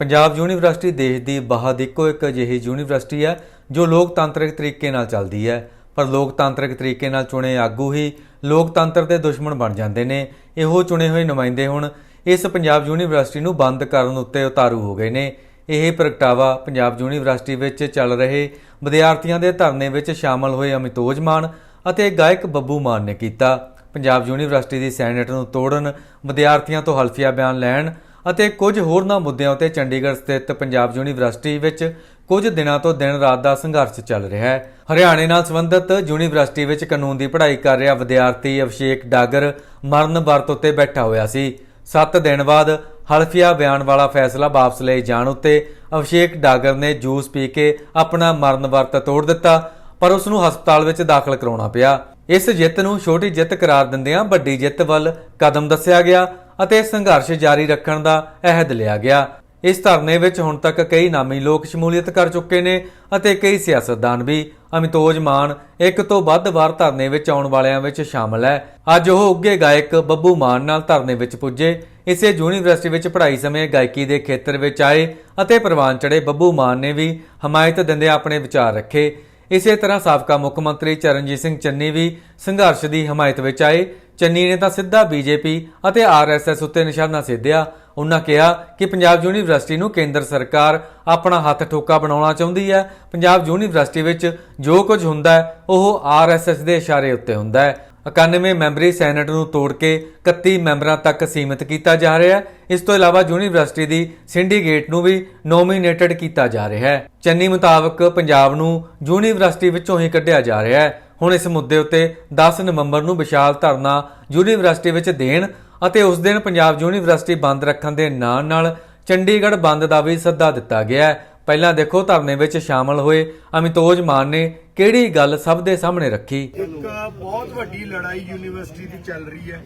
Punjab university ਦੇਸ਼ ਦੀ ਬਾਹਰ ਇੱਕੋ ਇੱਕ ਅਜਿਹੀ ਯੂਨੀਵਰਸਿਟੀ ਹੈ, ਜੋ ਲੋਕਤਾਂਤਰਿਕ ਤਰੀਕੇ ਨਾਲ ਚੱਲਦੀ ਹੈ। ਪਰ ਲੋਕਤਾਂਤਰਿਕ ਤਰੀਕੇ ਨਾਲ ਚੁਣੇ ਆਗੂ ਹੀ ਲੋਕਤੰਤਰ ਦੇ ਦੁਸ਼ਮਣ ਬਣ ਜਾਂਦੇ ਨੇ। ਇਹੋ ਚੁਣੇ ਹੋਏ ਨੁਮਾਇੰਦੇ ਹੁਣ ਇਸ ਪੰਜਾਬ ਯੂਨੀਵਰਸਿਟੀ ਨੂੰ ਬੰਦ ਕਰਨ ਉੱਤੇ ਉਤਾਰੂ ਹੋ ਗਏ ਨੇ। ਇਹ ਪ੍ਰਗਟਾਵਾ ਪੰਜਾਬ ਯੂਨੀਵਰਸਿਟੀ ਵਿੱਚ ਚੱਲ ਰਹੇ ਵਿਦਿਆਰਥੀਆਂ ਦੇ ਧਰਨੇ ਵਿੱਚ ਸ਼ਾਮਲ ਹੋਏ ਅਮਿਤੋਜ ਮਾਨ ਅਤੇ ਗਾਇਕ ਬੱਬੂ ਮਾਨ ਨੇ ਕੀਤਾ। ਪੰਜਾਬ ਯੂਨੀਵਰਸਿਟੀ ਦੀ ਸੈਨੇਟ ਨੂੰ ਤੋੜਨ ਵਿਦਿਆਰਥੀਆਂ ਤੋਂ ਹਲਫੀਆ ਬਿਆਨ ਲੈਣ ਅਤੇ ਕੁਝ ਹੋਰਨਾਂ ਮੁੱਦਿਆਂ ਉੱਤੇ ਚੰਡੀਗੜ੍ਹ ਸਥਿਤ ਪੰਜਾਬ ਯੂਨੀਵਰਸਿਟੀ ਵਿੱਚ ਕੁਝ ਦਿਨਾਂ ਤੋਂ ਦਿਨ ਰਾਤ ਦਾ ਸੰਘਰਸ਼ ਚੱਲ ਰਿਹਾ ਹੈ। ਹਰਿਆਣੇ ਨਾਲ ਸੰਬੰਧਿਤ ਯੂਨੀਵਰਸਿਟੀ ਵਿੱਚ ਕਾਨੂੰਨ ਦੀ ਪੜ੍ਹਾਈ ਕਰ ਰਿਹਾ ਵਿਦਿਆਰਥੀ ਅਭਿਸ਼ੇਕ ਡਾਗਰ ਮਰਨ ਵਰਤ ਉੱਤੇ ਬੈਠਾ ਹੋਇਆ ਸੀ। 7 ਦਿਨ ਬਾਅਦ ਹਲਫੀਆ ਬਿਆਨ ਵਾਲਾ ਫੈਸਲਾ ਵਾਪਸ ਲਏ ਜਾਣ ਉਤੇ ਅਭਿਸ਼ੇਕ ਡਾਗਰ ਨੇ ਜੂਸ ਪੀ ਕੇ ਆਪਣਾ ਮਰਨ ਵਰਤ ਤੋੜ ਦਿੱਤਾ, ਪਰ ਉਸ ਨੂੰ ਹਸਪਤਾਲ ਵਿੱਚ ਦਾਖਲ ਕਰਾਉਣਾ ਪਿਆ। ਇਸ ਜਿੱਤ ਨੂੰ ਛੋਟੀ ਜਿੱਤ ਕਰਾਰ ਦਿੰਦਿਆਂ ਵੱਡੀ ਜਿੱਤ ਵੱਲ ਕਦਮ ਦੱਸਿਆ ਗਿਆ। ਅਤੇ ਸੰਘਰਸ਼ ਜਾਰੀ ਰੱਖਣ ਦਾ ਅਹਿਦ ਲਿਆ ਗਿਆ। ਇਸ ਧਰਨੇ ਵਿੱਚ ਹੁਣ ਤੱਕ ਕਈ ਨਾਮੀ ਲੋਕ ਸ਼ਮੂਲੀਅਤ ਕਰ ਚੁੱਕੇ ਨੇ ਅਤੇ ਕਈ ਸਿਆਸਤਦਾਨ ਵੀ। ਅਮਿਤੋਜ ਮਾਨ ਇੱਕ ਤੋਂ ਵੱਧ ਵਾਰ ਧਰਨੇ ਵਿੱਚ ਆਉਣ ਵਾਲਿਆਂ ਵਿੱਚ ਸ਼ਾਮਲ ਹੈ। ਅੱਜ ਉਹ ਉੱਗੇ ਗਾਇਕ ਬੱਬੂ ਮਾਨ ਨਾਲ ਧਰਨੇ ਵਿੱਚ ਪੁੱਜੇ। ਇਸੇ ਯੂਨੀਵਰਸਿਟੀ ਵਿੱਚ ਪੜ੍ਹਾਈ ਸਮੇਂ ਗਾਇਕੀ ਦੇ ਖੇਤਰ ਵਿੱਚ ਆਏ ਅਤੇ ਪ੍ਰਵਾਨ ਚੜੇ ਬੱਬੂ ਮਾਨ ਨੇ ਵੀ ਹਮਾਇਤ ਦਿੰਦੇ ਆਪਣੇ ਵਿਚਾਰ ਰੱਖੇ। ਇਸੇ ਤਰ੍ਹਾਂ ਸਾਬਕਾ ਮੁੱਖ ਮੰਤਰੀ ਚਰਨਜੀਤ ਸਿੰਘ ਚੰਨੀ ਵੀ ਸੰਘਰਸ਼ ਦੀ ਹਮਾਇਤ ਵਿੱਚ ਆਏ। ਚੰਨੀ ਨੇ ਤਾਂ ਸਿੱਧਾ ਬੀਜੇਪੀ ਅਤੇ ਆਰਐਸਐਸ ਉੱਤੇ ਨਿਸ਼ਾਨਾ ਸਿੱਧਿਆ। ਉਹਨਾਂ ਕਿਹਾ ਕਿ ਪੰਜਾਬ ਯੂਨੀਵਰਸਿਟੀ ਨੂੰ ਕੇਂਦਰ ਸਰਕਾਰ ਆਪਣਾ ਹੱਥ ਠੋਕਾ ਬਣਾਉਣਾ ਚਾਹੁੰਦੀ ਹੈ। ਪੰਜਾਬ ਯੂਨੀਵਰਸਿਟੀ ਵਿੱਚ ਜੋ ਕੁਝ ਹੁੰਦਾ ਹੈ, ਉਹ ਆਰਐਸਐਸ ਦੇ ਇਸ਼ਾਰੇ ਉੱਤੇ ਹੁੰਦਾ ਹੈ। 91 ਮੈਂਬਰੀ ਸੈਨੇਟ ਨੂੰ ਤੋੜ ਕੇ 31 ਮੈਂਬਰਾਂ ਤੱਕ ਸੀਮਿਤ ਕੀਤਾ ਜਾ ਰਿਹਾ ਹੈ। ਇਸ ਤੋਂ ਇਲਾਵਾ ਯੂਨੀਵਰਸਿਟੀ ਦੀ ਸਿੰਡੀਕੇਟ ਨੂੰ ਵੀ ਨੋਮੀਨੇਟਡ ਕੀਤਾ ਜਾ ਰਿਹਾ ਹੈ। ਚੰਨੀ ਮੁਤਾਬਕ ਪੰਜਾਬ ਨੂੰ ਯੂਨੀਵਰਸਿਟੀ ਵਿੱਚੋਂ ਹੀ ਕੱਢਿਆ ਜਾ ਰਿਹਾ ਹੈ। ਹੁਣ ਇਸ ਮੁੱਦੇ ਉੱਤੇ 10 ਨਵੰਬਰ ਨੂੰ ਵਿਸ਼ਾਲ ਧਰਨਾ ਯੂਨੀਵਰਸਿਟੀ ਵਿੱਚ ਦੇਣ ਅਤੇ ਉਸ ਦਿਨ ਪੰਜਾਬ ਯੂਨੀਵਰਸਿਟੀ ਬੰਦ ਰੱਖਣ ਦੇ ਨਾਲ ਨਾਲ ਚੰਡੀਗੜ੍ਹ ਬੰਦ ਦਾ ਵੀ ਸੱਦਾ ਦਿੱਤਾ ਗਿਆ ਹੈ। ਪਹਿਲਾਂ ਦੇਖੋ ਧਰਨੇ ਵਿੱਚ ਸ਼ਾਮਲ ਹੋਏ ਅਮਿਤੋਜ ਮਾਨ ਨੇ ਕਿਹੜੀ ਗੱਲ ਸਭ ਦੇ ਸਾਹਮਣੇ ਰੱਖੀ? ਇੱਕ ਬਹੁਤ ਵੱਡੀ ਲੜਾਈ ਯੂਨੀਵਰਸਿਟੀ ਦੀ ਚੱਲ ਰਹੀ ਹੈ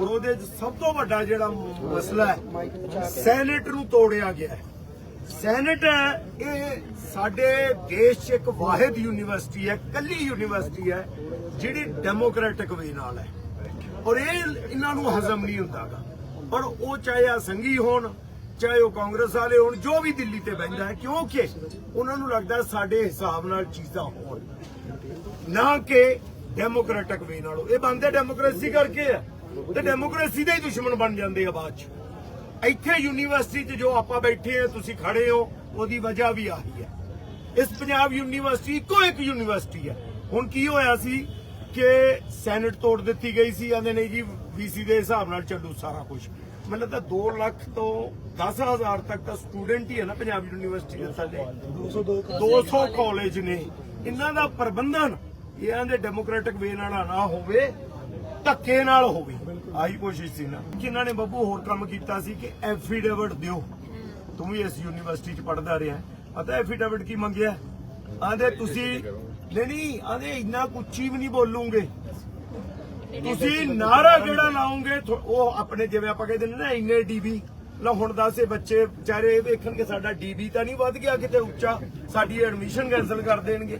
ਔਰ ਉਹਦੇ ਸਭ ਤੋਂ ਵੱਡਾ ਜਿਹੜਾ ਮਸਲਾ ਹੈ, ਸੈਨੇਟ ਨੂੰ ਤੋੜਿਆ ਗਿਆ ਹੈ। ਸੈਨੇਟ ਹੈ, ਇਹ ਸਾਡੇ ਦੇਸ਼ 'ਚ ਇੱਕ ਵਾਹਿਦ ਯੂਨੀਵਰਸਿਟੀ ਹੈ, ਕੱਲੀ ਯੂਨੀਵਰਸਿਟੀ ਹੈ, ਜਿਹੜੀ ਡੈਮੋਕ੍ਰੈਟਿਕ ਵੇ ਨਾਲ ਹੈ। ਔਰ ਇਹ ਇਹਨਾਂ ਨੂੰ ਹਜ਼ਮ ਨਹੀਂ ਹੁੰਦਾਗਾ। ਔਰ ਉਹ ਚਾਹੇ ਆ ਸੰਗੀ ਹੋਣ, ਚਾਹੇ ਉਹ ਕਾਂਗਰਸ ਵਾਲੇ ਹੋਣ, ਜੋ ਵੀ ਦਿੱਲੀ ਤੇ ਬੈਠਾ ਹੈ, ਕਿਉਂਕਿ ਉਹਨਾਂ ਨੂੰ ਲੱਗਦਾ ਸਾਡੇ ਹਿਸਾਬ ਨਾਲ ਚੀਜ਼ਾਂ ਹੋਣ। ਨਾ ਕਿ ਡੈਮੋਕ੍ਰੈਟਿਕ ਵੇ ਨਾਲੋਂ। ਇਹ ਬੰਦੇ ਡੈਮੋਕ੍ਰੇਸੀ ਕਰਕੇ ਆ। ਤੇ ਡੈਮੋਕ੍ਰੇਸੀ ਦੇ ਹੀ ਦੁਸ਼ਮਣ ਬਣ ਜਾਂਦੇ ਆ ਬਾਅਦ ਚ। ਇੱਥੇ ਯੂਨੀਵਰਸਿਟੀ 'ਚ ਜੋ ਆਪਾਂ ਬੈਠੇ ਆ ਤੁਸੀਂ ਖੜੇ ਹੋ, ਉਹਦੀ ਵਜ੍ਹਾ ਵੀ ਆਹੀ ਹੈ। ਇਸ ਪੰਜਾਬ ਯੂਨੀਵਰਸਿਟੀ ਇੱਕੋ ਇੱਕ ਯੂਨੀਵਰਸਿਟੀ ਹੈ। ਹੁਣ ਕੀ ਹੋਇਆ ਸੀ ਕਿ ਸੈਨੇਟ ਤੋੜ ਦਿੱਤੀ ਗਈ ਸੀ ਆਂਦੇ ਨੇ ਜੀ ਵੀਸੀ ਦੇ ਹਿਸਾਬ ਨਾਲ ਚੱਲੂ ਸਾਰਾ ਕੁਝ ਮੈਨੂੰ ਤਾਂ 2 ਲੱਖ ਤੋਂ 10000 ਤੱਕ ਤਾਂ ਸਟੂਡੈਂਟ ਹੀ ਹੈ ਨਾ ਪੰਜਾਬ ਯੂਨੀਵਰਸਿਟੀ ਦੇ ਥੱਲੇ। 202 200 ਕਾਲਜ ਨੇ। ਇਹਨਾਂ ਦਾ ਪ੍ਰਬੰਧਨ ਇਹਨਾਂ ਦੇ ਡੈਮੋਕ੍ਰੈਟਿਕ ਵੇ ਨਾਲ ਨਾ ਹੋਵੇ, ਧੱਕੇ ਨਾਲ ਹੋਵੇ। ਆਹੀ ਕੋਸ਼ਿਸ਼ ਸੀ ਨਾ ਕਿ ਇਹਨਾਂ ਨੇ ਬੱਬੂ ਹੋਰ ਕੰਮ ਕੀਤਾ ਸੀ ਕਿ ਐਫੀਡੇਵਿਟ ਦਿਓ। ਤੂੰ ਵੀ ਇਸ ਯੂਨੀਵਰਸਿਟੀ ਚ ਪੜਦਾ ਰਿਹਾ। ਪਤਾ ਐਫੀਡੇਵਿਟ ਕੀ ਮੰਗਿਆ? ਆਂਦੇ ਤੁਸੀਂ ਨਹੀਂ ਨਹੀਂ ਆਂਦੇ ਇੰਨਾ ਕੁੱਚੀ ਵੀ ਨਹੀਂ ਬੋਲੂਗੇ। ਤੁਸੀਂ ਨਾਰਾ ਕਿਹੜਾ ਲਾਉਂਗੇ ਉਹ ਆਪਣੇ ਜਿਵੇਂ ਆਪਾਂ ਕਹਿੰਦੇ ਨੇ ਨਾ, ਇੰਨੇ ਡੀਬੀ। ਲਾ ਹੁਣ ਦੱਸੇ ਬੱਚੇ ਵਿਚਾਰੇ ਇਹ ਵੇਖਣ ਕਿ ਸਾਡਾ ਡੀਬੀ ਤਾਂ ਨਹੀਂ ਵੱਧ ਗਿਆ ਕਿਤੇ ਉੱਚਾ। ਸਾਡੀ ਐਡਮਿਸ਼ਨ ਕੈਨਸਲ ਕਰ ਦੇਣਗੇ।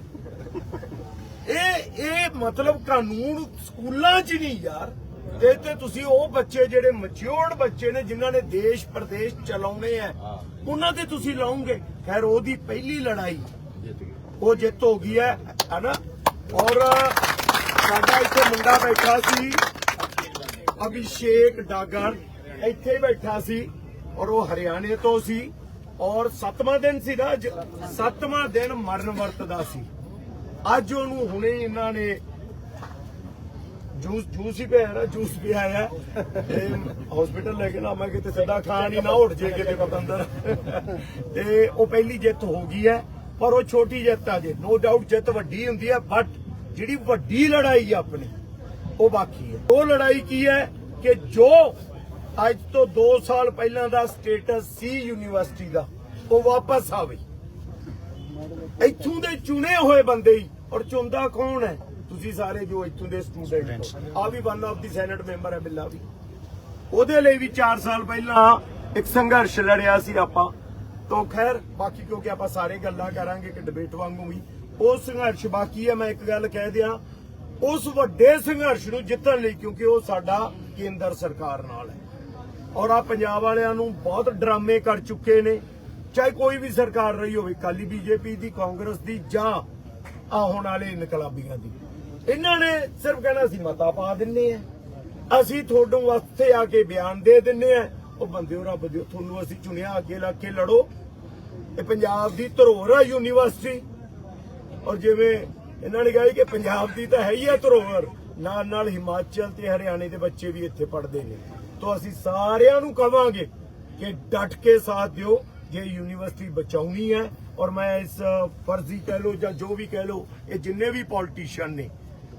ਇਹ ਇਹ ਮਤਲਬ ਕਾਨੂੰਨ ਸਕੂਲਾਂ 'ਚ ਨਹੀਂ ਯਾਰ। ਤੇ ਤੇ ਤੁਸੀਂ ਉਹ ਬੱਚੇ ਜਿਹੜੇ ਮੈਚੁਰਡ ਬੱਚੇ ਨੇ ਜਿਨ੍ਹਾਂ ਨੇ ਦੇਸ਼ ਪ੍ਰਦੇਸ਼ ਚਲਾਉਣੇ ਆ ਉਹਨਾਂ ਤੇ ਤੁਸੀਂ ਲਾਉਂਗੇ। ਖੈਰ ਉਹਦੀ ਪਹਿਲੀ ਲੜਾਈ ਉਹ ਜਿੱਤ ਹੋ ਗਈ ਹੈ ਹਨਾ? ਔਰ ਸਾਡਾ ਇੱਥੇ ਮੁੰਡਾ ਬੈਠਾ ਸੀ ਅਭਿਸ਼ੇਕ ਡਾਗਰ ਇੱਥੇ ਬੈਠਾ ਸੀ ਔਰ ਉਹ ਹਰਿਆਣੇ ਤੋਂ ਸੀ ਔਰ ਸੱਤਵਾਂ ਦਿਨ ਸੀ ਨਾ ਸੱਤਵਾਂ ਦਿਨ ਮਰਨ ਵਰਤਦਾ ਸੀ। ਅੱਜ ਉਹਨੂੰ ਹੁਣੇ ਇਹਨਾਂ ਨੇ ਜੂਸ ਜੂਸ ਹੀ ਪਿਆ ਨਾ, ਜੂਸ ਪਿਆ ਹੈ ਤੇ ਹਸਪੀਟਲ ਲੈ ਕੇ ਨਾ ਮੈਂ ਕਿਤੇ ਸਿੱਧਾ ਖਾਣ ਹੀ ਨਾ ਉੱਠ ਜੇ ਕਿਤੇ ਪਤੰਦਰ ਤੇ ਉਹ ਪਹਿਲੀ ਜਿੱਤ ਹੋ ਗਈ ਹੈ, ਪਰ ਉਹ ਛੋਟੀ ਜਿੱਤ ਆ ਜੇ। ਨੋ ਡਾਊਟ ਜਿੱਤ ਵੱਡੀ ਹੁੰਦੀ ਹੈ ਬਟ ਜਿਹੜੀ ਵੱਡੀ ਲੜਾਈ ਹੈ ਆਪਣੀ, ਉਹ ਬਾਕੀ ਹੈ। ਉਹ ਲੜਾਈ ਕੀ ਹੈ ਕਿ ਜੋ ਅੱਜ ਤੋਂ 2 ਸਾਲ ਪਹਿਲਾਂ ਦਾ ਸਟੇਟਸ ਸੀ ਯੂਨੀਵਰਸਿਟੀ ਦਾ, ਉਹ ਵਾਪਸ ਆਵੇ। ਇੱਥੋਂ ਦੇ ਚੁਣੇ ਹੋਏ ਬੰਦੇ ਹੀ, ਔਰ ਚੁੰਦਾ ਕੌਣ ਹੈ? ਤੁਸੀਂ ਸਾਰੇ ਜੋ ਇੱਥੋਂ ਦੇ ਸਟੂਡੈਂਟ ਆ ਵੀ one of the senate member ਹੈ ਬਿੱਲਾ ਵੀ। ਉਹਦੇ ਲਈ ਵੀ 4 ਸਾਲ ਪਹਿਲਾਂ ਇੱਕ ਸੰਘਰਸ਼ ਲੜਿਆ ਸੀ ਆਪਾਂ। ਤੋਂ ਖੈਰ, ਬਾਕੀ ਕਿਉਂਕਿ ਆਪਾਂ ਸਾਰੇ ਗੱਲਾਂ ਕਰਾਂਗੇ ਕਿ ਡਿਬੇਟ ਵਾਂਗੂ ਵੀ, ਉਹ ਸੰਘਰਸ਼ ਬਾਕੀ ਹੈ, ਮੈਂ ਇੱਕ ਗੱਲ ਕਹਿ ਦਿਆਂ, ਉਸ ਵੱਡੇ ਸੰਘਰਸ਼ ਨੂੰ ਜਿੱਤਣ ਲਈ ਕਿਉਂਕਿ ਉਹ ਸਾਡਾ ਕੇਂਦਰ ਸਰਕਾਰ ਨਾਲ ਹੈ। ਔਰ ਆ ਪੰਜਾਬ ਵਾਲਿਆਂ ਨੂੰ ਬਹੁਤ ਡਰਾਮੇ ਕਰ ਚੁੱਕੇ ਨੇ, ਚਾਹੇ ਕੋਈ ਵੀ ਸਰਕਾਰ ਰਹੀ ਹੋਵੇ ਕਾਲੀ ਬੀਜੇਪੀ ਦੀ, ਕਾਂਗਰਸ ਦੀ ਜਾਂ ਆ ਹੋਣ ਵਾਲੇ ਇਨਕਲਾਬੀਆਂ ਦੀ। ਇਹਨਾਂ ਨੇ ਸਿਰਫ ਕਹਿਣਾ ਸੀ ਮਤਾ ਪਾ ਦਿੰਨੇ ਆ ਅਸੀਂ ਤੁਹਾਡੇ ਵਾਸਤੇ ਆ ਕੇ ਬਿਆਨ ਦੇ ਦਿੰਨੇ ਆ ਉਹ ਬੰਦੇ ਰੱਬ ਦਿਓ ਤੁਹਾਨੂੰ ਅਸੀਂ ਚੁਣਿਆ, ਅੱਗੇ ਲਾ ਕੇ ਲੜੋ। ਇਹ ਪੰਜਾਬ ਦੀ ਧਰੋਹਰ ਹੈ ਯੂਨੀਵਰਸਿਟੀ। ਔਰ ਜਿਵੇਂ ਇਹਨਾਂ ਨੇ ਕਿਹਾ ਕਿ ਪੰਜਾਬ ਦੀ ਤਾਂ ਹੈ ਹੀ ਹੈ ਧਰੋਹਰ, ਨਾਲ ਨਾਲ ਹਿਮਾਚਲ ਤੇ ਹਰਿਆਣੇ ਦੇ ਬੱਚੇ ਵੀ ਇੱਥੇ ਪੜ੍ਹਦੇ ਨੇ। ਤੋਂ ਅਸੀਂ ਸਾਰਿਆਂ ਨੂੰ ਕਵਾਂਗੇ ਕਿ ਡਟ ਕੇ ਸਾਥ ਦਿਓ, ਜੇ ਯੂਨੀਵਰਸਿਟੀ ਬਚਾਉਣੀ ਹੈ। ਔਰ ਮੈਂ ਇਸ ਫਰਜ਼ੀ ਕਹਿ ਲੋ ਜਾਂ ਜੋ ਵੀ ਕਹਿ ਲੋ ਇਹ ਜਿੰਨੇ ਵੀ ਪੋਲੀਟੀਸ਼ੀਅਨ ਨੇ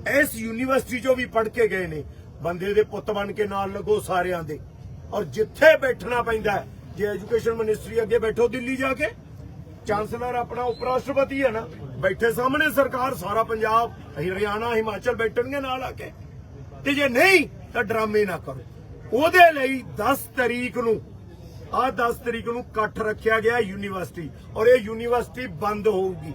ਇਸ ਯੂਨੀਵਰਸਿਟੀ ਚੋਂ ਵੀ ਪੜ੍ਹ ਕੇ ਗਏ ਨੇ। ਬੰਦੇ ਦੇ ਪੁੱਤ ਬਣ ਕੇ ਨਾਲ ਲੱਗੋ ਸਾਰਿਆਂ ਦੇ। ਔਰ ਜਿੱਥੇ ਬੈਠਣਾ ਪੈਂਦਾ ਜੇ ਐਜੂਕੇਸ਼ਨ ਮਿਨਿਸਟਰੀ ਅੱਗੇ ਬੈਠੋ ਦਿੱਲੀ ਜਾ ਕੇ, ਚਾਂਸਲਰ ਆਪਣਾ ਉਪ ਰਾਸ਼ਟਰਪਤੀ ਹੈ ਨਾ, ਬੈਠੇ ਸਾਹਮਣੇ ਸਰਕਾਰ, ਸਾਰਾ ਪੰਜਾਬ ਹਰਿਆਣਾ, ਹਿਮਾਚਲ ਬੈਠਣਗੇ ਨਾਲ ਆ ਕੇ। ਤੇ ਜੇ ਨਹੀਂ, ਤਾਂ ਡਰਾਮੇ ਨਾ ਕਰੋ। ਉਹਦੇ ਲਈ 10 ਤਰੀਕ ਨੂੰ, ਆ 10 ਤਰੀਕ ਨੂੰ ਇਕੱਠ ਰੱਖਿਆ ਗਿਆ ਯੂਨੀਵਰਸਿਟੀ। ਔਰ ਇਹ ਯੂਨੀਵਰਸਿਟੀ ਬੰਦ ਹੋਊਗੀ।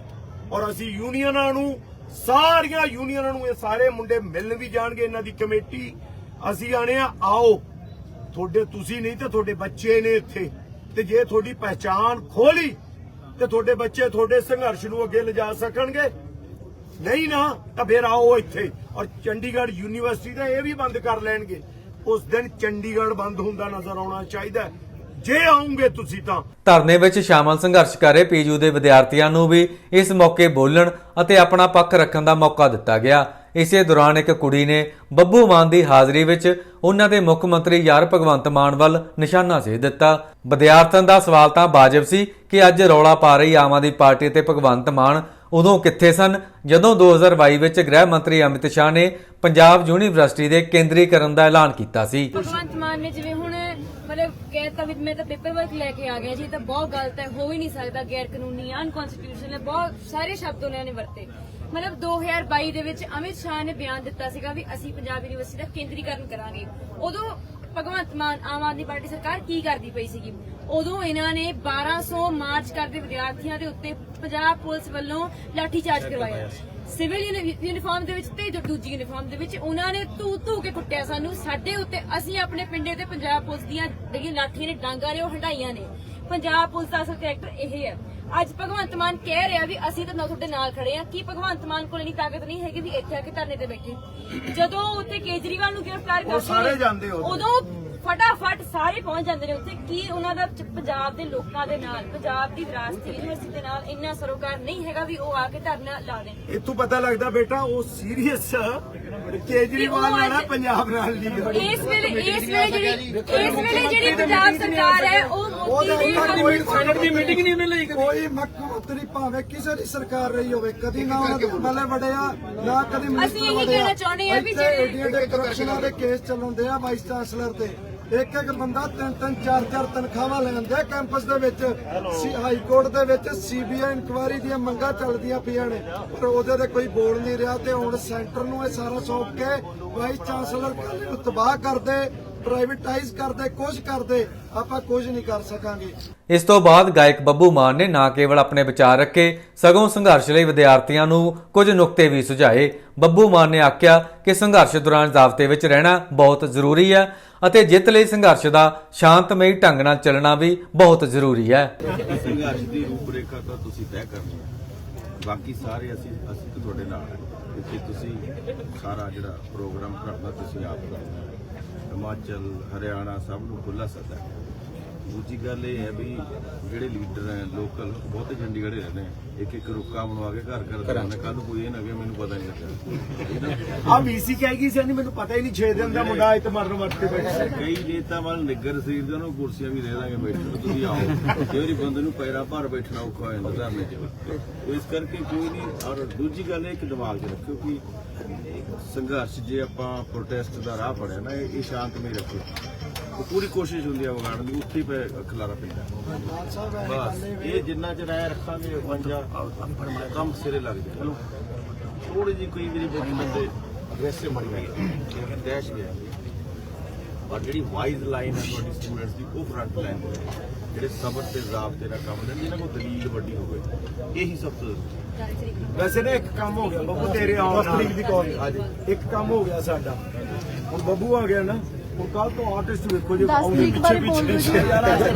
ਔਰ ਅਸੀਂ ਯੂਨੀਅਨਾਂ ਨੂੰ ਸਾਰੀਆਂ ਯੂਨੀਅਨਾਂ ਨੂੰ ਇਹ ਸਾਰੇ ਮੁੰਡੇ ਮਿਲਣ ਵੀ ਜਾਣਗੇ ਇਹਨਾਂ ਦੀ ਕਮੇਟੀ। ਅਸੀਂ ਆਣੇ ਆ, ਆਓ। ਤੁਹਾਡੇ ਤੁਸੀਂ ਨਹੀਂ ਤੇ ਤੁਹਾਡੇ ਬੱਚੇ ਨੇ ਇੱਥੇ। ਤੇ ਜੇ ਤੁਹਾਡੀ ਪਹਿਚਾਨ ਖੋਲੀ, ਤੇ ਤੁਹਾਡੇ ਬੱਚੇ ਤੁਹਾਡੇ ਸੰਘਰਸ਼ ਨੂੰ ਅੱਗੇ ਲਿਜਾ ਸਕਣਗੇ। ਨਹੀਂ ਨਾ, ਤਾਂ ਫਿਰ ਆਓ ਇੱਥੇ। ਔਰ ਚੰਡੀਗੜ੍ਹ ਯੂਨੀਵਰਸਿਟੀ ਦਾ ਇਹ ਵੀ ਬੰਦ ਕਰ ਲੈਣਗੇ। ਉਸ ਦਿਨ ਚੰਡੀਗੜ੍ਹ ਬੰਦ ਹੁੰਦਾ ਨਜ਼ਰ ਆਉਣਾ ਚਾਹੀਦਾ। ਜੇ ਆਉਂਗੇ ਤੁਸੀਂ ਤਾਂ। ਧਰਨੇ ਵਿੱਚ ਸ਼ਾਮਲ ਸੰਘਰਸ਼ ਕਰ ਰਹੇ ਪੀਯੂ ਦੇ ਵਿਦਿਆਰਥੀਆਂ ਨੂੰ ਵੀ ਇਸ ਮੌਕੇ ਬੋਲਣ ਅਤੇ ਆਪਣਾ ਪੱਖ ਰੱਖਣ ਦਾ ਮੌਕਾ ਦਿੱਤਾ ਗਿਆ। ਇਸੇ ਦੌਰਾਨ ਇੱਕ ਕੁੜੀ ਨੇ ਬੱਬੂ ਮਾਨ ਦੀ ਹਾਜ਼ਰੀ ਵਿੱਚ ਉਹਨਾਂ ਦੇ ਮੁੱਖ ਮੰਤਰੀ ਯਾਰ ਭਗਵੰਤ ਮਾਨ ਵੱਲ ਨਿਸ਼ਾਨਾ ਸੇ ਦਿੱਤਾ। ਵਿਦਿਆਰਥਣ ਦਾ ਸਵਾਲ ਤਾਂ ਵਾਜਬ ਸੀ ਕਿ ਅੱਜ ਰੌਲਾ ਪਾ ਰਹੀ ਆਮ ਆਦਮੀ ਪਾਰਟੀ ਤੇ ਭਗਵੰਤ ਮਾਨ ਉਦੋਂ ਕਿੱਥੇ ਸਨ? ਜਦੋਂ 2022 ਵਿੱਚ ਗ੍ਰਹਿ ਮੰਤਰੀ ਅਮਿਤ ਸ਼ਾਹ ਨੇ ਪੰਜਾਬ ਯੂਨੀਵਰਸਿਟੀ ਦੇ ਕੇਂਦਰੀਕਰਨ ਦਾ ਐਲਾਨ ਕੀਤਾ ਸੀ। ਭਗਵੰਤ ਮਾਨ ਨੇ ਜਿਵੇਂ ਹੁਣ ਕਹਿਤਾ ਵੀ ਮੈਂ ਤਾਂ ਪੇਪਰ ਵਰਕ ਲੈ ਕੇ ਆ ਗਿਆ ਜੀ ਤਾਂ ਬਹੁਤ ਗਲਤ ਹੈ, ਹੋ ਹੀ ਨਹੀਂ ਸਕਦਾ ਗੈਰ ਕਾਨੂੰਨੀ ਅਨਕਨਸਟੀਟਿਊਸ਼ਨਲ ਹੈ, ਬਹੁਤ ਸਾਰੇ ਸ਼ਬਦ ਉਹਨਾਂ ਨੇ ਵਰਤੇ। ਮਤਲਬ 2022 ਦੇ ਵਿੱਚ ਅਮਿਤ ਸ਼ਾਹ ਨੇ ਬਿਆਨ ਦਿੱਤਾ ਸੀਗਾ ਵੀ ਅਸੀਂ ਪੰਜਾਬ ਯੂਨੀਵਰਸਿਟੀ ਦਾ ਕੇਂਦਰੀਕਰਨ ਕਰਾਂਗੇ। ਉਦੋਂ ਭਗਵੰਤ ਮਾਨ ਆਮ ਆਦਮੀ ਪਾਰਟੀ ਸਰਕਾਰ ਕੀ ਕਰਦੀ ਪਈ ਸੀਗੀ? ਉਦੋਂ ਇਹਨਾਂ ਨੇ 1200 ਮਾਰਚ ਕਰਦੇ ਵਿਦਿਆਰਥੀਆਂ ਦੇ ਉੱਤੇ ਪੰਜਾਬ ਪੁਲਿਸ ਵੱਲੋਂ ਲਾਠੀ ਚਾਰਜ ਕਰਵਾਇਆ। ਸਿਵਲ ਯੂਨੀ- ਯੂਨੀਫਾਰਮ ਦੇ ਵਿੱਚ ਤੇ ਜੋ ਦੂਜੀ ਯੂਨੀਫਾਰਮ ਦੇ ਵਿੱਚ ਉਹਨਾਂ ਨੇ ਧੂ ਧੂ ਕੇ ਕੁੱਟਿਆ ਸਾਨੂੰ। ਸਾਡੇ ਉੱਤੇ ਅਸੀਂ ਆਪਣੇ ਪਿੰਡੇ ਤੇ ਪੰਜਾਬ ਪੁਲਿਸ ਦੀਆਂ ਜਿਹੜੀਆਂ ਲਾਠੀਆਂ ਨੇ ਡਾਂਗਾਂ ਨੇ ਉਹ ਹਟਾਈਆਂ ਨੇ। ਪੰਜਾਬ ਪੁਲਿਸ ਦਾ ਅਸਲ ਕਰੈਕਟਰ ਇਹ ਹੈ। ਅੱਜ ਭਗਵੰਤ ਮਾਨ ਕਹਿ ਰਿਹਾ ਵੀ ਅਸੀਂ ਤਾਂ ਤੁਹਾਡੇ ਨਾਲ ਖੜੇ ਆ ਕੀ ਭਗਵੰਤ ਮਾਨ ਕੋਲ ਇੰਨੀ ਤਾਕਤ ਨਹੀਂ ਹੈਗੀ ਵੀ ਇੱਥੇ ਆ ਕੇ ਧਰਨੇ ਤੇ ਬੈਠੇ? ਜਦੋਂ ਉੱਥੇ ਕੇਜਰੀਵਾਲ ਨੂੰ ਗ੍ਰਿਫਤਾਰ ਕਰਦੇ ਸਾਰੇ ਜਾਂਦੇ ਉਦੋਂ। ਫਟਾਫਟ ਸਾਰੇ ਪਹੁੰਚ ਜਾਂਦੇ ਨੇ ਉੱਥੇ। ਕੀ ਉਹਨਾਂ ਦਾ ਚ- ਪੰਜਾਬ ਦੇ ਲੋਕਾਂ ਦੇ ਨਾਲ ਪੰਜਾਬ ਦੀ ਵਿਰਾਸਤ ਯੂਨੀਵਰਸਿਟੀ ਦੇ ਨਾਲ ਇੰਨਾ ਸਰੋਕਾਰ ਨਹੀਂ ਹੈਗਾ ਵੀ ਉਹ ਆ ਕੇ ਧਰਨਾ ਲਾ ਦੇਣ? ਇਤੋਂ ਪਤਾ ਲੱਗਦਾ ਬੇਟਾ ਉਹ ਸੀਰੀਅਸ ਕੇਜਰੀਵਾਲ ਨਾਲ ਆ, ਪੰਜਾਬ ਨਾਲ ਨਹੀਂ ਇਸ ਵੇਲੇ ਇਸ ਵੇਲੇ ਜਿਹੜੀ ਇਸ ਵੇਲੇ ਜਿਹੜੀ ਪੰਜਾਬ ਸਰਕਾਰ ਹੈ ਉਹ ਮੋਦੀ ਦੇ ਕੋਈ ਸੈਨੇਟ ਦੀ ਮੀਟਿੰਗ ਨਹੀਂ ਉਹਨੇ ਲਈ ਕੋਈ ਮੁੱਖ ਮੰਤਰੀ ਭਾਵੇਂ ਕਿਸੇ ਦੀ ਸਰਕਾਰ ਰਹੀ ਹੋਵੇ ਕਦੀ ਨਾ ਉਹਨਾਂ ਦੇ ਮਲੇ ਵੜਿਆ ਨਾ ਕਦੀ ਮਿਨਿਸਟਰ ਅਸੀਂ ਇਹੀ। ਕਹਿਣਾ ਚਾਹੁੰਦੇ ਹਾਂ ਵੀ ਇੱਥੇ ਜਿਹੜੇ- ਏਡੀਆਂ ਦੇ ਕਰਪਸ਼ਨਾਂ ਦੇ ਕੇਸ ਚੱਲਉਂਦੇ ਆ ਵਾਈਸ ਚਾਂਸਲਰ ਤੇ। ਇੱਕ ਇੱਕ ਬੰਦਾ ਤਿੰਨ ਤਿੰਨ, ਚਾਰ ਚਾਰ ਤਨਖਾਹਾਂ ਲੈਂਦੇ ਕੈਂਪਸ ਦੇ ਵਿੱਚ ਹਾਈ ਕੋਰਟ ਦੇ ਵਿੱਚ ਸੀਬੀਆਈ ਇਨਕੁਆਇਰੀ ਦੀਆਂ ਮੰਗਾਂ ਚੱਲਦੀਆਂ ਪਈਆਂ ਨੇ। ਪਰ ਉਹਦੇ ਤੇ ਕੋਈ ਬੋਲ ਨਹੀਂ ਰਿਹਾ ਤੇ ਹੁਣ ਸੈਂਟਰ ਨੂੰ ਇਹ ਸਾਰਾ ਸੌਂਪ ਕੇ ਵਾਈਸ ਚਾਂਸਲਰ ਕੱਲ੍ਹ ਨੂੰ ਤਬਾਹ ਕਰਦੇ, ਪ੍ਰਾਈਵੇਟਾਈਜ਼ ਕਰਦੇ ਕੁਝ ਕਰਦੇ। ਆਪਾਂ ਕੁਝ ਨਹੀਂ ਕਰ ਸਕਾਂਗੇ। ਇਸ ਤੋਂ ਬਾਅਦ ਗਾਇਕ ਬੱਬੂ ਮਾਨ ਨੇ ਨਾ ਕੇਵਲ ਆਪਣੇ ਵਿਚਾਰ ਰੱਖੇ ਸਗੋਂ ਸੰਘਰਸ਼ ਲਈ ਵਿਦਿਆਰਥੀਆਂ ਨੂੰ ਕੁਝ ਨੁਕਤੇ ਵੀ ਸੁਝਾਏ। ਬੱਬੂ ਮਾਨ ਨੇ ਆਖਿਆ ਕਿ ਸੰਘਰਸ਼ ਦੌਰਾਨ ਜ਼ਾਬਤੇ ਵਿੱਚ ਰਹਿਣਾ ਬਹੁਤ ਜ਼ਰੂਰੀ ਹੈ ਅਤੇ ਜਿੱਤ ਲਈ ਸੰਘਰਸ਼ ਦਾ ਸ਼ਾਂਤਮਈ ਢੰਗ ਨਾਲ ਚੱਲਣਾ ਵੀ ਬਹੁਤ ਜ਼ਰੂਰੀ ਹੈ। ਸੰਘਰਸ਼ ਦੀ ਰੂਪਰੇਖਾ ਤਾਂ ਤੁਸੀਂ ਤੈਅ ਕਰਨੀ ਹੈ। ਬਾਕੀ ਸਾਰੇ ਅਸੀਂ ਅਸੀਂ ਤਾਂ ਤੁਹਾਡੇ ਨਾਲ ਹਾਂ। ਕਿਉਂਕਿ ਤੁਸੀਂ ਸਾਰਾ ਜਿਹੜਾ ਪ੍ਰੋਗਰਾਮ ਕਰਨਾ ਤੁਸੀਂ ਆਪ ਕਰਨਾ ਹੈ। ਹਿਮਾਚਲ ਹਰਿਆਣਾ ਸਭ ਨੂੰ ਖੁੱਲਾ ਸੱਦਾ ਦੂਜੀ ਗੱਲ ਇਹ ਹੈ ਵੀ ਜਿਹੜੇ ਲੀਡਰ ਹੈ ਲੋਕਲ ਬਹੁਤੇ ਚੰਡੀਗੜ੍ਹ ਰਹਿੰਦੇ ਇੱਕ ਇੱਕ ਰੁੱਕਾ ਬਣਵਾ ਕੇ ਘਰ ਘਰ ਕਰਾਉਂਦੇ ਕੱਲ ਨੂੰ ਕੋਈ ਇਹ ਨਾ ਕਿ ਮੈਨੂੰ ਪਤਾ ਨਹੀਂ ਲੱਗਾ ਆ ਵੀਸੀ ਕਹੇਗੀ ਸੀ ਨਹੀਂ ਮੈਨੂੰ ਪਤਾ ਹੀ ਨਹੀਂ 6 ਦਿਨ ਦਾ ਮੁੰਡਾ ਇੱਥੇ ਮਰਨ ਵਰਤੇ ਬੈਠਾ। ਕਈ ਨੇਤਾ ਵੱਲ ਨਿੱਗਰ ਸਰੀਰ ਦੇ ਉਹਨੂੰ ਕੁਰਸੀਆਂ ਵੀ ਦੇ ਦਾਂਗੇ ਬੈਠਣ ਤੁਸੀਂ ਆਓ। ਵਾਰੀ ਬੰਦੇ ਨੂੰ ਪੈਰਾਂ ਭਾਰ ਬੈਠਣਾ ਔਖਾ ਹੋ ਜਾਂਦਾ ਧਰਨੇ 'ਚ। ਇਸ ਕਰਕੇ ਕੋਈ ਨਹੀਂ ਔਰ ਦੂਜੀ ਗੱਲ ਇਹ ਕਿ ਦਿਮਾਗ 'ਚ ਰੱਖਿਓ ਕਿ ਸੰਘਰਸ਼ ਜੇ ਆਪਾਂ ਪ੍ਰੋਟੈਸਟ ਦਾ ਰਾਹ ਫੜਿਆ ਨਾ, ਇਹ ਇਹ ਸ਼ਾਂਤਮਈ ਰੱਖਿਓ ਉਹ ਪੂਰੀ ਕੋਸ਼ਿਸ਼ ਹੁੰਦੀ ਹੈ ਵਿਗਾੜਨ ਦੀ, ਉੱਥੇ ਹੀ ਪੈ ਖਲਾਰਾ ਪੈਂਦਾ। ਬਸ, ਇਹ ਜਿੰਨਾ ਚਿਰ ਐ ਰੱਖਾਂਗੇ, ਪੰਜਾ ਕੰਮ ਸਿਰੇ ਲੱਗ ਜਾਏ। ਚਲੋ ਥੋੜੀ ਜਿਹੀ ਕੋਈ ਵਾਰੀ ਬੋਲੀ ਬੰਦੇ ਅਗਰੈਸਿਵ ਬਣ ਗਏ ਲੇਕਿਨ ਦਹਿਸ਼ ਗਿਆ। ਪਰ ਜਿਹੜੀ ਵਾਈਜ਼ ਲਾਈਨ ਹੈ ਤੁਹਾਡੀ ਸਟੂਡੈਂਟਸ ਦੀ, ਉਹ ਫਰੰਟ ਲਾਈਨ ਹੈ ਜਿਹੜੇ ਸਬਰ ਤੇ ਜ਼ਾਬਤੇ ਦਾ ਕੰਮ ਨੇ ਜਿਹਨਾਂ ਕੋਲ ਦਲੀਲ ਵੱਡੀ ਹੋਵੇ ਇਹੀ ਸਭ ਤੋਂ ਜ਼ਰੂਰੀ ਵੈਸੇ ਨਾ ਇੱਕ ਕੰਮ ਹੋ ਗਿਆ ਬੱਬੂ ਤੇਰੇ ਆਉਣ ਨਾਲ। ਦੀ ਕਾਲ ਇੱਕ ਕੰਮ ਹੋ ਗਿਆ ਸਾਡਾ। ਹੁਣ ਬੱਬੂ ਆ ਗਿਆ ਨਾ ਹੁਣ ਕੱਲ ਤੋਂ ਆਰਟਿਸਟ ਵੇਖੋ ਜੀ 10 ਤਰੀਕ ਬਾਰੇ ਬੋਲ ਰਹੇ ਸੀ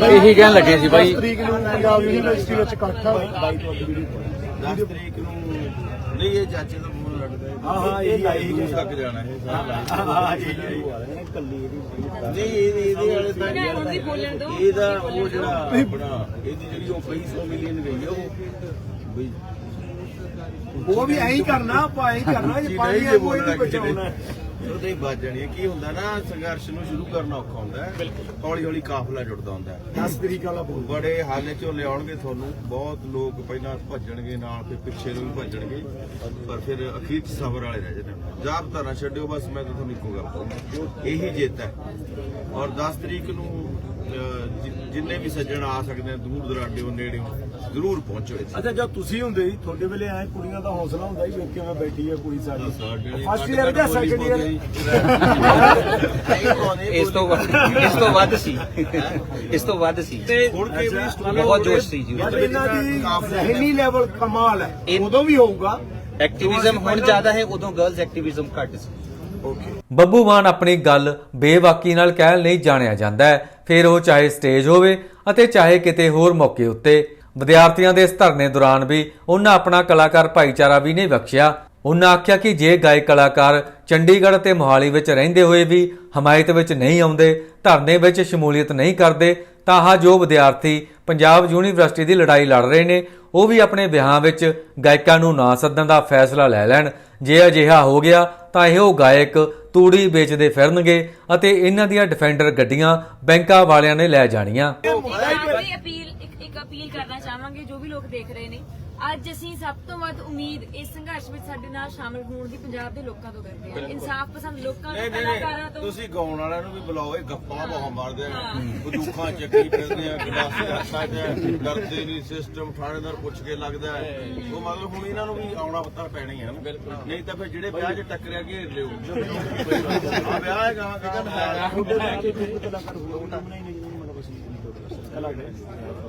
ਇਹੀ ਕਹਿਣ ਲੱਗੇ ਸੀ ਬਾਈ। ਤਰੀਕ ਨੂੰ ਪੰਜਾਬ ਯੂਨੀਵਰਸਿਟੀ ਵਿੱਚ ਇਕੱਠ। ਆ 10 ਤਰੀਕ ਨੂੰ ਨਹੀਂ ਇਹ ਚਾਚੇ ਦਾ ਹੈ। ਹਾਂ, ਹਾਂ, ਇਹੀ ਆਈ ਦੂਰ ਤੱਕ ਜਾਣਾ ਹੈ। ਸਾਰਾ ਨਹੀਂ ਇਹਦੇ ਇਹਦੇ ਵਾਲੇ ਤਾਂ ਨਾ, ਉਹਦੀ ਬੋਲਣ ਦਿਓ। ਇਹਦਾ ਉਹ ਜਿਹੜਾ ਆਪਣਾ ਇਹਦੀ ਜਿਹੜੀ ਉਹ 200 ਮਿਲੀਅਨ ਗਈ ਆ ਉਹ। ਬਈ ਉਹ ਵੀ ਐਂ ਕਰਨਾ ਆਪਾਂ ਐਂ ਕਰਨਾ ਜੇ ਪਾਣੀ ਕੋਈ ਨਹੀਂ ਬਚਾਉਣਾ। ਉਹਦੇ ਹੀ ਵੱਜ ਜਾਣੀ ਹੈ। ਕੀ ਹੁੰਦਾ ਨਾ ਸੰਘਰਸ਼ ਨੂੰ ਸ਼ੁਰੂ ਕਰਨਾ ਔਖਾ ਹੁੰਦਾ ਹੈ। ਹੌਲੀ ਹੌਲੀ ਕਾਫਲਾ ਜੁੜਦਾ ਹੁੰਦਾ ਹੈ। 10 ਤਰੀਕ ਵਾਲਾ ਬੋਲ। ਬੜੇ ਹਾਲੇ ਚੋਂ ਲਿਆਉਣਗੇ ਤੁਹਾਨੂੰ। ਬਹੁਤ ਲੋਕ ਪਹਿਲਾਂ ਭੱਜਣਗੇ ਨਾਲ ਫਿਰ ਪਿੱਛੇ ਨੂੰ ਵੀ ਭੱਜਣਗੇ। ਪਰ ਫਿਰ ਅਖੀਰ ਚ ਸਬਰ ਵਾਲੇ ਰਹਿ ਜਾਣੇ ਜਾਬਤਾ ਨਾ ਛੱਡਿਓ ਬਸ ਮੈਂ ਤਾਂ ਤੁਹਾਨੂੰ ਇੱਕੋ ਗੱਲ ਕਹੂੰਗਾ। ਇਹੀ ਜਿੱਤ ਹੈ। ਔਰ 10 ਤਰੀਕ ਨੂੰ ਜਿੰਨੇ ਵੀ ਸੱਜਣ ਆ ਸਕਦੇ ਆ ਦੂਰ ਦਰਾਡਿਓ ਨੇੜਿਓ ਜ਼ਰੂਰ ਪਹੁੰਚੋ ਇੱਥੇ। ਅੱਛਾ ਜਦ ਤੁਸੀਂ ਹੁੰਦੇ ਸੀ ਤੁਹਾਡੇ ਵੇਲੇ ਐ ਕੁੜੀਆਂ ਦਾ ਹੌਸਲਾ ਹੁੰਦਾ ਸੀ ਵੇਖ ਕਿਵੇਂ ਬੈਠੀ ਹੈ ਕੁੜੀ ਸਾਡੀ। ਫਸਟ ਈਅਰ ਜਾਂ ਸੈਕੰਡ ਈਅਰ ਇਸ ਤੋਂ ਵੱਧ- ਇਸ ਤੋਂ ਵੱਧ ਸੀ। ਇਸ ਤੋਂ ਵੱਧ ਸੀ। ਬਹੁਤ ਜੋਸ਼ ਸੀ ਜੀ। ਇਹਨਾਂ ਦੀ ਜ਼ਹਿਨੀ ਲੈਵਲ ਕਮਾਲ ਹੈ। ਉਦੋਂ ਵੀ ਹੋਊਗਾ। ਐਕਟਿਵਿਜ਼ਮ ਹੁਣ ਜ਼ਿਆਦਾ ਹੈ ਉਦੋਂ ਗਰਲਸ ਐਕਟਿਵਿਜ਼ਮ ਘੱਟ ਸੀ। ਓਕੇ ਬੱਬੂ ਮਾਨ ਆਪਣੀ ਗੱਲ ਬੇਵਾਕੀ ਨਾਲ ਕਹਿਣ ਲਈ ਜਾਣਿਆ ਜਾਂਦਾ ਹੈ। ਫਿਰ ਉਹ ਚਾਹੇ ਸਟੇਜ ਹੋਵੇ ਅਤੇ ਚਾਹੇ ਕਿਤੇ ਹੋਰ ਮੌਕੇ ਉੱਤੇ। ਵਿਦਿਆਰਥੀਆਂ ਦੇ ਇਸ ਧਰਨੇ ਦੌਰਾਨ ਵੀ ਉਹਨਾਂ ਆਪਣਾ ਕਲਾਕਾਰ ਭਾਈਚਾਰਾ ਵੀ ਨਹੀਂ ਬਖਸ਼ਿਆ। ਉਹਨਾਂ ਆਖਿਆ ਕਿ ਜੇ ਗਾਇਕ ਕਲਾਕਾਰ ਚੰਡੀਗੜ੍ਹ ਤੇ ਮੋਹਾਲੀ ਵਿੱਚ ਰਹਿੰਦੇ ਹੋਏ ਵੀ ਹਮਾਇਤ ਵਿੱਚ ਨਹੀਂ ਆਉਂਦੇ, ਧਰਨੇ ਵਿੱਚ ਸ਼ਮੂਲੀਅਤ ਨਹੀਂ ਕਰਦੇ, ਤਾਂ ਆਹ ਜੋ ਵਿਦਿਆਰਥੀ ਪੰਜਾਬ ਯੂਨੀਵਰਸਿਟੀ ਦੀ ਲੜਾਈ ਲੜ ਰਹੇ ਨੇ, ਉਹ ਵੀ ਆਪਣੇ ਵਿਆਹਾਂ ਵਿੱਚ ਗਾਇਕਾਂ ਨੂੰ ਨਾ ਸੱਦਣ ਦਾ ਫੈਸਲਾ ਲੈ ਲੈਣ। ਜੇ ਅਜਿਹਾ ਹੋ ਗਿਆ ਤਾਂ ਇਹੋ ਗਾਇਕ ਤੂੜੀ ਵੇਚਦੇ ਫਿਰਨਗੇ ਅਤੇ ਇਹਨਾਂ ਦੀਆਂ ਡਿਫੈਂਡਰ ਗੱਡੀਆਂ ਬੈਂਕਾਂ ਵਾਲਿਆਂ ਨੇ ਲੈ ਜਾਣੀਆਂ। ਆਖਰੀ ਅਪੀਲ ਇੱਕ ਇੱਕ ਅਪੀਲ ਕਰਨਾ ਚਾਹਾਂਗੇ, ਜੋ ਵੀ ਲੋਕ ਦੇਖ ਰਹੇ ਨੇ। ਅੱਜ ਅਸੀਂ ਸਭ ਤੋਂ ਵੱਧ ਉਮੀਦ ਇਸ ਸੰਘਰਸ਼ ਵਿੱਚ ਸਾਡੇ ਨਾਲ ਸ਼ਾਮਲ ਹੋਣ ਦੀ ਪੰਜਾਬ ਦੇ ਲੋਕਾਂ ਤੋਂ ਕਰਦੇ ਹਾਂ। ਇਨਸਾਫ ਪਸੰਦ ਲੋਕਾਂ ਨਹੀਂ ਤੋਂ ਨਹੀਂ ਕਲਾਕਾਰਾਂ ਨਹੀਂ। ਤੋਂ। ਤੁਸੀਂ ਗਾਉਣ ਵਾਲਿਆਂ ਨੂੰ ਵੀ ਬੁਲਾਓ ਇਹ ਗੱਪਾਂ ਬਹੁਤ ਮਾਰਦੇ ਆ। ਬੰਦੂਕਾਂ ਚੱਕੀ ਫਿਰਦੇ ਆ ਗਲਾਸੇ 'ਚ ਡਰਦੇ ਨਹੀਂ ਸਿਸਟਮ ਥਾਣੇਦਾਰ ਪੁੱਛ ਕੇ ਲੱਗਦਾ ਹੈ। ਉਹ ਮਤਲਬ ਹੁਣ ਇਹਨਾਂ ਨੂੰ ਵੀ ਆਉਣਾ ਪੱਤਾ ਪੈਣਾ ਹੀ ਹੈ ਨਾ। ਨਹੀਂ ਤਾਂ ਫਿਰ ਜਿਹੜੇ ਵਿਆਹ 'ਚ ਟੱਕਰਿਆ ਘੇਰ ਲਿਓ। ਆ ਵਿਆਹ ਹੈ ਗਾਂ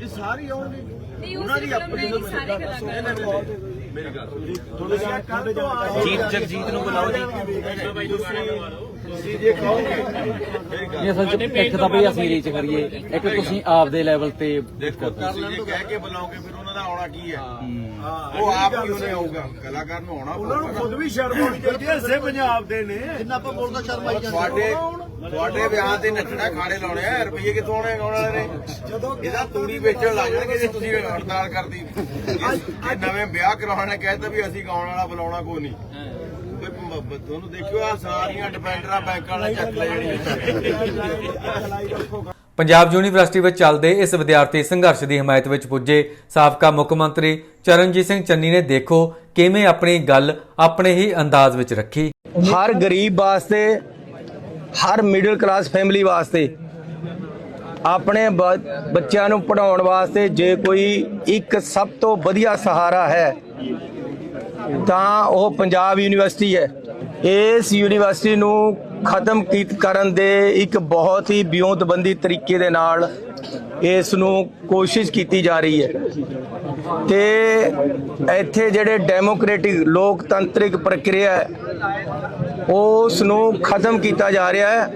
ਇਹ ਸਾਰੀ ਆਉਣਗੇ। ਨਹੀਂ ਉਹ ਸਿਰਫ ਫਿਲਮ ਨਹੀਂ ਸਾਰੇ ਕਲਾਕਾਰ ਜਗਜੀਤ ਨੂੰ ਬੁਲਾਓ ਜੀ। ਤੁਸੀਂ ਜੇ ਕਹੋਗੇ ਇਹ ਇੱਕ ਤਾਂ ਬਈ ਅਸੀਂ ਰੀਚ ਕਰੀਏ ਇੱਕ ਤੁਸੀਂ ਆਪਦੇ ਲੈਵਲ ਤੇ ਦੇਖੋ ਤੁਸੀਂ ਜੇ ਕਹਿ ਕੇ ਬੁਲਾਓਗੇ ਫਿਰ ਉਹਨਾਂ ਦਾ ਆਉਣਾ ਕੀ ਹੈ? ਉਹ ਆਪ ਹੀ ਉਹਨੇ ਆਊਗਾ। ਕਲਾਕਾਰ ਨੂੰ ਆਉਣਾ ਉਹਨਾਂ ਨੂੰ ਖੁਦ ਵੀ ਸ਼ਰਮ ਆਉਣੀ ਚਾਹੀਦੀ ਹੈ ਇਸੇ ਪੰਜਾਬ ਦੇ ਨੇ। ਜਿੰਨਾ ਆਪਾਂ ਬੋਲਦਾ ਸ਼ਰਮ ਆਈ ਤੁਹਾਡੇ ਤੁਹਾਡੇ ਵਿਆਹ ਤੇ ਨੱਚਣਾ ਖਾਣੇ ਲਾਉਣੇ ਆ ਰੁਪਈਏ ਕਿੱਥੋਂ ਆਉਣੇ ਗਾਉਣ ਵਾਲੇ ਨੇ ਜਦੋਂ ਇਹਦਾ ਤੂੜੀ ਵੇਚਣ ਲੱਗ ਜਾਣਗੇ ਜੇ ਤੁਸੀਂ ਹੜਤਾਲ ਕਰਦੀ ਨਵੇਂ ਵਿਆਹ ਕਰਾਉਣਾ ਨੇ ਕਹਿੰਦਾ ਵੀ ਅਸੀਂ ਗਾਉਣ ਵਾਲਾ ਬੁਲਾਉਣਾ ਕੋਈ ਨਹੀਂ। ਤੁਹਾਨੂੰ ਦੇਖਿਓ ਆ ਸਾਰੀਆਂ ਡਿਪੈਂਡਰਾਂ ਬੈਂਕਾਂ ਵਾਲੇ ਚੱਕ ਲੈ ਜਿਹੜੀਆਂ ਪੰਜਾਬ ਯੂਨੀਵਰਸਿਟੀ ਵਿੱਚ ਚੱਲਦੇ ਇਸ ਵਿਦਿਆਰਥੀ ਸੰਘਰਸ਼ ਦੀ ਹਮਾਇਤ ਵਿੱਚ ਪੁੱਜੇ ਸਾਬਕਾ ਮੁੱਖ ਮੰਤਰੀ ਚਰਨਜੀਤ ਸਿੰਘ ਚੰਨੀ ਨੇ ਦੇਖੋ ਕਿਵੇਂ ਆਪਣੀ ਗੱਲ ਆਪਣੇ ਹੀ ਅੰਦਾਜ਼ ਵਿੱਚ ਰੱਖੀ। ਹਰ ਗਰੀਬ ਵਾਸਤੇ ਹਰ ਮਿਡਲ ਕਲਾਸ ਫੈਮਿਲੀ ਵਾਸਤੇ ਆਪਣੇ ਬੱਚਿਆਂ ਨੂੰ ਪੜਾਉਣ ਵਾਸਤੇ ਜੇ ਕੋਈ ਇੱਕ ਸਭ ਤੋਂ ਵਧੀਆ ਸਹਾਰਾ ਹੈ ਤਾਂ ਉਹ ਪੰਜਾਬ ਯੂਨੀਵਰਸਿਟੀ ਹੈ। ਇਸ ਯੂਨੀਵਰਸਿਟੀ ਨੂੰ ਖਤਮ ਕੀਤ ਕਰਨ ਦੇ ਇੱਕ ਬਹੁਤ ਹੀ ਵਿਉਂਤਬੰਦੀ ਤਰੀਕੇ ਦੇ ਨਾਲ ਇਸ ਨੂੰ ਕੋਸ਼ਿਸ਼ ਕੀਤੀ ਜਾ ਰਹੀ ਹੈ। ਤੇ ਇੱਥੇ ਜਿਹੜੇ ਡੈਮੋਕ੍ਰੈਟਿਕ ਲੋਕਤੰਤਰਿਕ ਪ੍ਰਕਿਰਿਆ ਉਸ ਨੂੰ ਖਤਮ ਕੀਤਾ ਜਾ ਰਿਹਾ ਹੈ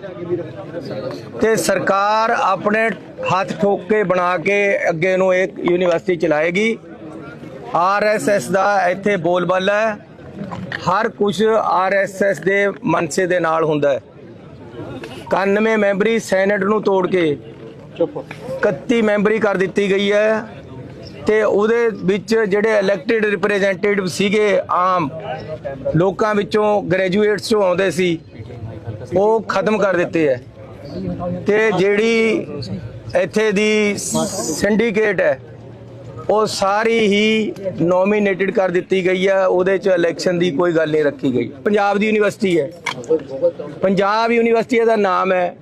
ਤੇ ਸਰਕਾਰ ਆਪਣੇ ਹੱਥ ਠੋਕ ਕੇ ਬਣਾ ਕੇ ਅੱਗੇ ਨੂੰ ਇੱਕ ਯੂਨੀਵਰਸਿਟੀ ਚਲਾਏਗੀ। ਆਰਐਸਐਸ ਦਾ ਇੱਥੇ ਬੋਲਬਾਲਾ ਹੈ। ਹਰ ਕੁਝ ਆਰਐਸਐਸ ਦੇ ਮਨਸੇ ਦੇ ਨਾਲ ਹੁੰਦਾ ਹੈ। 91 ਮੈਂਬਰੀ ਸੈਨੇਟ ਨੂੰ ਤੋੜ ਕੇ 31 ਮੈਂਬਰੀ ਕਰ ਦਿੱਤੀ ਗਈ ਹੈ ਤੇ ਉਹਦੇ ਵਿੱਚ ਜਿਹੜੇ ਇਲੈਕਟਿਡ ਰਿਪਰੈਜ਼ੈਂਟੇਟਿਵ ਸੀਗੇ ਆਮ ਲੋਕਾਂ ਵਿੱਚੋਂ ਗ੍ਰੈਜੂਏਟਸ ਚੋਂ ਆਉਂਦੇ ਸੀ, ਉਹ ਖਤਮ ਕਰ ਦਿੱਤੇ ਹੈ। ਤੇ ਜਿਹੜੀ ਇੱਥੇ ਦੀ ਸਿੰਡੀਕੇਟ ਹੈ ਉਹ ਸਾਰੀ ਹੀ ਨੋਮੀਨੇਟਡ ਕਰ ਦਿੱਤੀ ਗਈ ਹੈ। ਉਹਦੇ ਚ ਇਲੈਕਸ਼ਨ ਦੀ ਕੋਈ ਗੱਲ ਨਹੀਂ ਰੱਖੀ ਗਈ। ਪੰਜਾਬ ਦੀ ਯੂਨੀਵਰਸਿਟੀ ਹੈ। ਪੰਜਾਬ ਯੂਨੀਵਰਸਿਟੀ ਦਾ ਨਾਮ ਹੈ।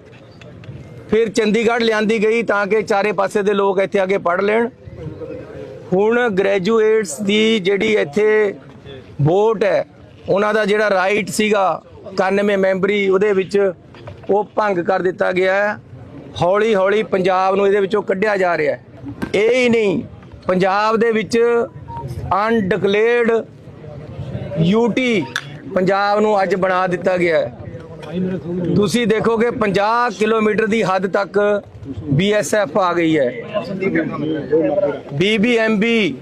ਫਿਰ ਚੰਡੀਗੜ੍ਹ ਲਿਆਂਦੀ ਗਈ ਤਾਂ ਕਿ ਚਾਰੇ ਪਾਸੇ ਦੇ ਲੋਕ ਇੱਥੇ ਆ ਕੇ ਪੜ੍ਹ ਲੈਣ। ਹੁਣ ਗ੍ਰੈਜੂਏਟਸ ਦੀ ਜਿਹੜੀ ਇੱਥੇ ਵੋਟ ਹੈ, ਉਹਨਾਂ ਦਾ ਜਿਹੜਾ ਰਾਈਟ ਸੀਗਾ 91 ਮੈਂਬਰੀ, ਉਹਦੇ ਵਿੱਚ ਉਹ ਭੰਗ ਕਰ ਦਿੱਤਾ ਗਿਆ ਹੈ। ਹੌਲੀ ਹੌਲੀ ਪੰਜਾਬ ਨੂੰ ਇਹਦੇ ਵਿੱਚੋਂ ਕੱਢਿਆ ਜਾ ਰਿਹਾ ਹੈ। ਇਹ ਹੀ ਨਹੀਂ ਪੰਜਾਬ ਦੇ ਵਿੱਚ ਅਨਡਿਕਲੇਅਰਡ ਯੂਟੀ ਪੰਜਾਬ ਨੂੰ ਅੱਜ ਬਣਾ ਦਿੱਤਾ ਗਿਆ ਹੈ। ਤੁਸੀਂ ਦੇਖੋਗੇ 50 ਕਿਲੋਮੀਟਰ ਦੀ ਹੱਦ ਤੱਕ ਬੀਐਸਐਫ ਆ ਗਈ ਹੈ। ਬੀਬੀਐਮਬੀ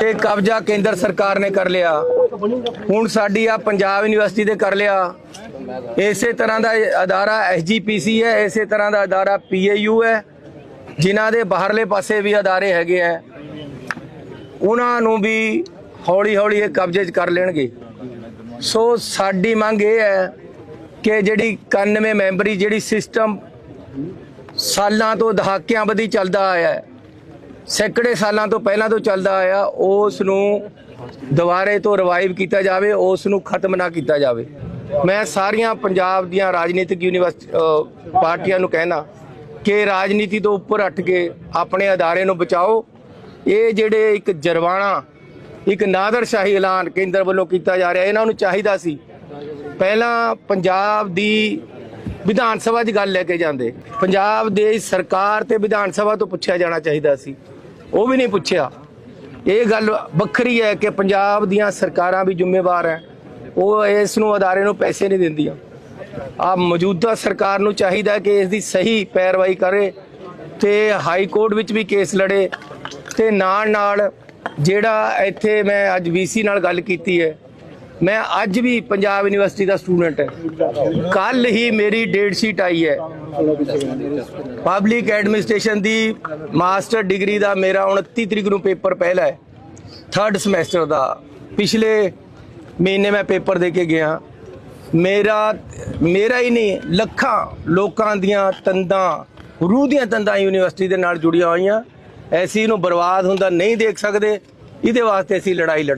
ਤੇ ਕਬਜ਼ਾ ਕੇਂਦਰ ਸਰਕਾਰ ਨੇ ਕਰ ਲਿਆ। ਹੁਣ ਸਾਡੀ ਆ ਪੰਜਾਬ ਯੂਨੀਵਰਸਿਟੀ ਦੇ ਕਰ ਲਿਆ। ਇਸੇ ਤਰ੍ਹਾਂ ਦਾ ਇਹ ਅਦਾਰਾ ਐਸਜੀਪੀਸੀ ਹੈ, ਇਸੇ ਤਰ੍ਹਾਂ ਦਾ ਅਦਾਰਾ ਪੀਏਯੂ ਹੈ। ਜਿਨ੍ਹਾਂ ਦੇ ਬਾਹਰਲੇ ਪਾਸੇ ਵੀ ਅਦਾਰੇ ਹੈਗੇ ਆ, ਉਹਨਾਂ ਨੂੰ ਵੀ ਹੌਲੀ ਹੌਲੀ ਇਹ ਕਬਜ਼ੇ 'ਚ ਕਰ ਲੈਣਗੇ। ਸੋ ਸਾਡੀ ਮੰਗ ਇਹ ਹੈ ਕਿ ਜਿਹੜੀ 91 ਮੈਂਬਰੀ ਜਿਹੜੀ ਸਿਸਟਮ ਸਾਲਾਂ ਤੋਂ ਦਹਾਕਿਆਂ ਬੱਧੀ ਚੱਲਦਾ ਆਇਆ ਹੈ, ਸੈਂਕੜੇ ਸਾਲਾਂ ਤੋਂ ਪਹਿਲਾਂ ਤੋਂ ਚੱਲਦਾ ਆਇਆ, ਉਸ ਨੂੰ ਦੁਬਾਰੇ ਤੋਂ ਰਿਵਾਈਵ ਕੀਤਾ ਜਾਵੇ, ਉਸ ਨੂੰ ਖਤਮ ਨਾ ਕੀਤਾ ਜਾਵੇ। ਮੈਂ ਸਾਰੀਆਂ ਪੰਜਾਬ ਦੀਆਂ ਰਾਜਨੀਤਿਕ ਯੂਨੀਵਰਸਿਟੀ ਪਾਰਟੀਆਂ ਨੂੰ ਕਹਿਣਾ ਕਿ ਰਾਜਨੀਤੀ ਤੋਂ ਉੱਪਰ ਉੱਠ ਕੇ ਆਪਣੇ ਅਦਾਰੇ ਨੂੰ ਬਚਾਓ। ਇਹ ਜਿਹੜੇ ਇੱਕ ਜਰਵਾਣਾ, ਇੱਕ ਨਾਦਰਸ਼ਾਹੀ ਐਲਾਨ ਕੇਂਦਰ ਵੱਲੋਂ ਕੀਤਾ ਜਾ ਰਿਹਾ, ਇਹਨਾਂ ਨੂੰ ਚਾਹੀਦਾ ਸੀ। ਪਹਿਲਾਂ ਪੰਜਾਬ ਦੀ ਵਿਧਾਨ ਸਭਾ 'ਚ ਗੱਲ ਲੈ ਕੇ ਜਾਂਦੇ। ਪੰਜਾਬ ਦੇ ਸਰਕਾਰ ਤੇ ਵਿਧਾਨ ਸਭਾ ਤੋਂ ਪੁੱਛਿਆ ਜਾਣਾ ਚਾਹੀਦਾ ਸੀ। ਉਹ ਵੀ ਨਹੀਂ ਪੁੱਛਿਆ। ਇਹ ਗੱਲ ਵੱਖਰੀ ਹੈ ਕਿ ਪੰਜਾਬ ਦੀਆਂ ਸਰਕਾਰਾਂ ਵੀ ਜ਼ਿੰਮੇਵਾਰ ਹੈ। ਉਹ ਇਸ ਨੂੰ ਅਦਾਰੇ ਨੂੰ ਪੈਸੇ ਨਹੀਂ ਦਿੰਦੀਆਂ। ਆ ਮੌਜੂਦਾ ਸਰਕਾਰ ਨੂੰ ਚਾਹੀਦਾ ਕਿ ਇਸ ਦੀ ਸਹੀ ਪੈਰਵਾਈ ਕਰੇ ਤੇ ਹਾਈ ਕੋਰਟ ਵਿੱਚ ਵੀ ਕੇਸ ਲੜੇ ਤੇ ਨਾਲ ਨਾਲ ਜਿਹੜਾ ਇੱਥੇ ਮੈਂ ਅੱਜ ਵੀਸੀ ਨਾਲ ਗੱਲ ਕੀਤੀ ਹੈ, ਮੈਂ ਅੱਜ ਵੀ ਪੰਜਾਬ ਯੂਨੀਵਰਸਿਟੀ ਦਾ ਸਟੂਡੈਂਟ ਹੈ। ਕੱਲ ਹੀ ਮੇਰੀ ਡੇਟ ਸ਼ੀਟ ਆਈ ਹੈ। ਪਬਲਿਕ ਐਡਮਿਨਿਸਟ੍ਰੇਸ਼ਨ ਦੀ ਮਾਸਟਰ ਡਿਗਰੀ ਦਾ ਮੇਰਾ 29 ਤਰੀਕ ਨੂੰ ਪੇਪਰ ਪਹਿਲਾ ਹੈ। ਥਰਡ ਸਮੈਸਟਰ ਦਾ। ਪਿਛਲੇ ਮਹੀਨੇ ਮੈਂ ਪੇਪਰ ਦੇ ਕੇ ਗਿਆ। ਮੇਰਾ ਮੇਰਾ ਹੀ ਨਹੀਂ, ਲੱਖਾਂ ਲੋਕਾਂ ਦੀਆਂ ਤੰਦਾਂ, ਰੂਹ ਦੀਆਂ ਤੰਦਾਂ ਯੂਨੀਵਰਸਿਟੀ ਦੇ ਨਾਲ ਜੁੜੀਆਂ ਹੋਈਆਂ। ਐਸੀ ਨੂੰ ਬਰਬਾਦ ਹੁੰਦਾ ਨਹੀਂ ਦੇਖ ਸਕਦੇ। ਇਹਦੇ ਵਾਸਤੇ ਅਸੀਂ ਲੜਾਈ ਲੜ